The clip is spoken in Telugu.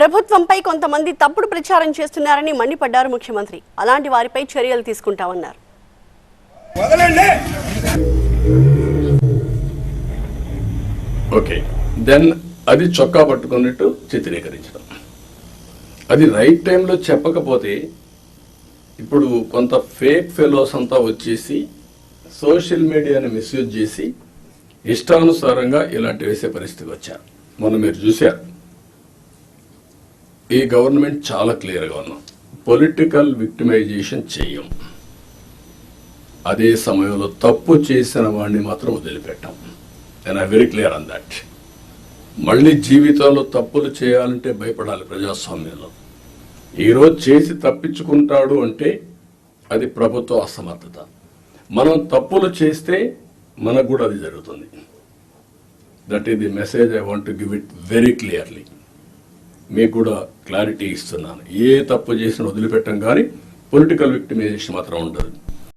ప్రభుత్వంపై కొంతమంది తప్పుడు ప్రచారం చేస్తున్నారని మండిపడ్డారు ముఖ్యమంత్రి. అలాంటి వారిపై చర్యలు తీసుకుంటామన్నారు. ఓకే. దెన్ అది చొక్కా పట్టుకున్నట్టు చిత్రీకరించడం. అది రైట్ టైంలో చెప్పకపోతే ఇప్పుడు కొంత ఫేక్ ఫెలోస్ అంతా వచ్చేసి సోషల్ మీడియాని మిస్యూజ్ చేసి ఇష్టానుసారంగా ఇలాంటి వేసే పరిస్థితికి వచ్చారు. మొన్న మీరు చూశారు. ఈ గవర్నమెంట్ చాలా క్లియర్గా ఉన్నాం పొలిటికల్ విక్టిమైజేషన్ చెయ్యం అదే సమయంలో తప్పు చేసిన వాడిని మాత్రం వదిలిపెట్టాం. And I very clear on that మళ్ళీ జీవితంలో తప్పులు చేయాలంటే భయపడాలి ప్రజాస్వామ్యంలో. ఈరోజు చేసి తప్పించుకుంటాడు అంటే అది ప్రభుత్వ అసమర్థత. మనం తప్పులు చేస్తే మనకు కూడా అది జరుగుతుంది. That is the message I want give it very clearly మీకు కూడా క్లారిటీ ఇస్తున్నాను. ఏ తప్పు చేసినా వదిలిపెట్టం కానీ పొలిటికల్ విక్టిమైజేషన్ మాత్రం ఉండదు.